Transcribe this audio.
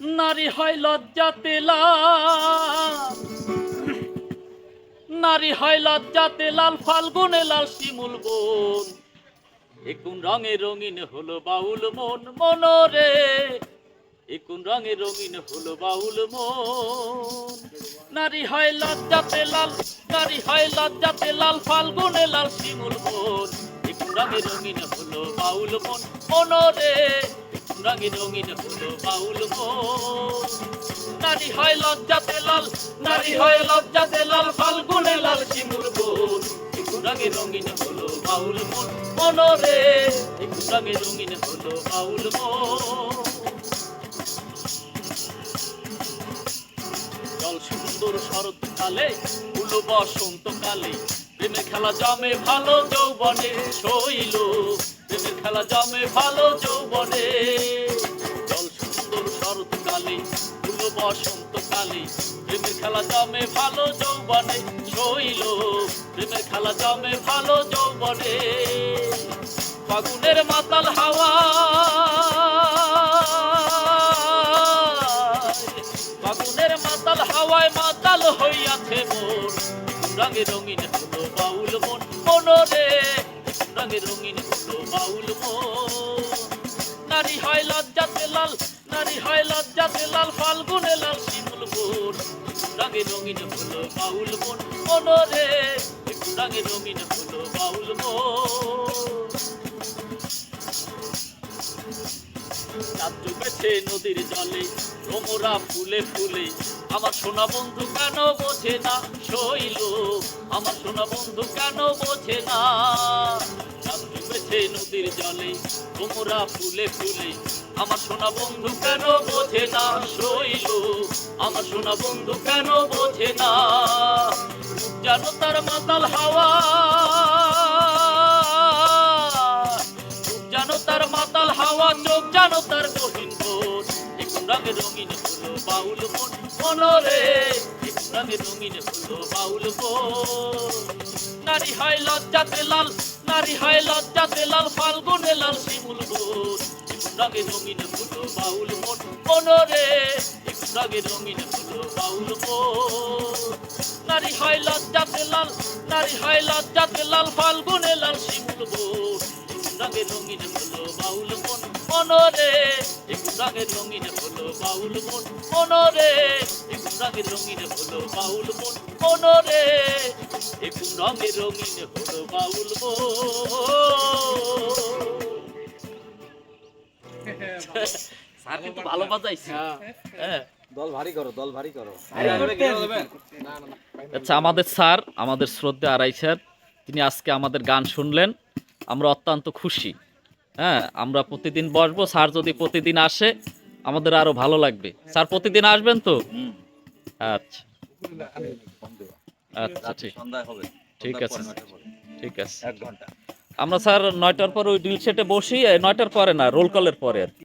নারী হয় লজ্জাতে লাল নারী হয় লজ্জাতে লাল ফাল্গুনে লাল শিমুল বোন। একুন রঙে রঙিন হলো বাউল মন মনরে। একুন রঙে রঙিন হলো বাউল মন। নারী হয় লজ্জাতে লাল নারী হয় লজ্জাতে লাল ফাল্গুনে লাল শিমুল বোন। একুন রঙে রঙিন হলো বাউল মন মনরে। একুন রঙে রঙিন হলো বাউল মন নারী হয় লজ্জাতে লাল নারী হয় লজ্জাতে লাল ফাল্গুনে লাল শিমুল বোন রঙে রঙিন হলো বাউল মন মনরে রঙে রঙিন হলো বাউল মন সুন্দর শরৎকালে ফুল বসন্তকালে। প্রেমের খেলা জমে ভালো যৌবনে, শৈল। প্রেমের খেলা জমে ভালো যৌবনে। বসন্তকালে প্রেমের খেলা জমে ভালো যৌবনে। শৈল, প্রেমের খেলা জমে ভালো যৌবনে। ফাগুনের মাতাল হাওয়া। ফাগুনের মাতাল হাওয়ায় মাতাল হইয়াছে মোর রঙে রঙিন হলো বাউল মন, মনরে। রঙে রঙিন হলো বাউল মন। নারী হয় লজ্জাতে লাল নারী হয় লজ্জাতে লাল ফাল্গুনে লাল শিমুল বোন রঙে রঙিন হলো বাউল মন মনরে রঙে রঙিন হলো বাউল মন। চাঁদ ডুবেছে নদীর জলে ভ্রমরা ফুলে ফুলে। আমার সোনা বন্ধু কেন বোঝে না শৈল? আমার সোনা বন্ধু কেন বোঝে না? ডুবেছে নদীর জলে ভ্রমরা ফুলে ফুলে। আমার সোনা বন্ধু কেন বোঝে না শৈল আমার সোনা বন্ধু কেন বোঝে না? জানো তার মাতাল হাওয়া। জানো তার মাতাল হাওয়া, চোখ জানো তার গহীন বোন একটু রঙে রঙিন হলো বাউল মন, মনরে। রঙে রঙিন হলো বাউল মন। নারী হয় লজ্জাতে লাল নারী হয় লজ্জাতে লাল ফাল্গুনে লাল শিমুল একটু রঙে রঙিন হলো বাউল মন মনরে রঙে রঙিন হলো বাউল মন নারী হয় লজ্জাতে লাল নারী হয় লজ্জাতে লাল ফাল্গুনে লাল শিমুল বোন রঙে রঙিন হলো বাউল মন মনরে রঙে রঙিন হলো বাউল মন মনরে রঙে রঙিন হলো বাউল মন মনরে রঙে রঙিন হলো বাউল স্যার কিন্তু ভালো বাজাইছে। হ্যাঁ। দল ভারী করো দল ভারী করো। আচ্ছা আমাদের স্যার আমাদের শ্রদ্ধা আড়াই স্যার তিনি আজকে আমাদের গান শুনলেন। আমরা অত্যন্ত খুশি। হ্যাঁ আমরা প্রতিদিন বসবো। স্যার যদি প্রতিদিন আসে আমাদের আরও ভালো লাগবে। স্যার প্রতিদিন আসবেন তো? আচ্ছা। আচ্ছা ঠিক। হবে। ঠিক আছে। ঠিক আছে এক ঘণ্টা আমরা স্যার নয়টার পর ওই ডিল সেটে বসি নয়টার পরে না রোল কলের পরে আর কি।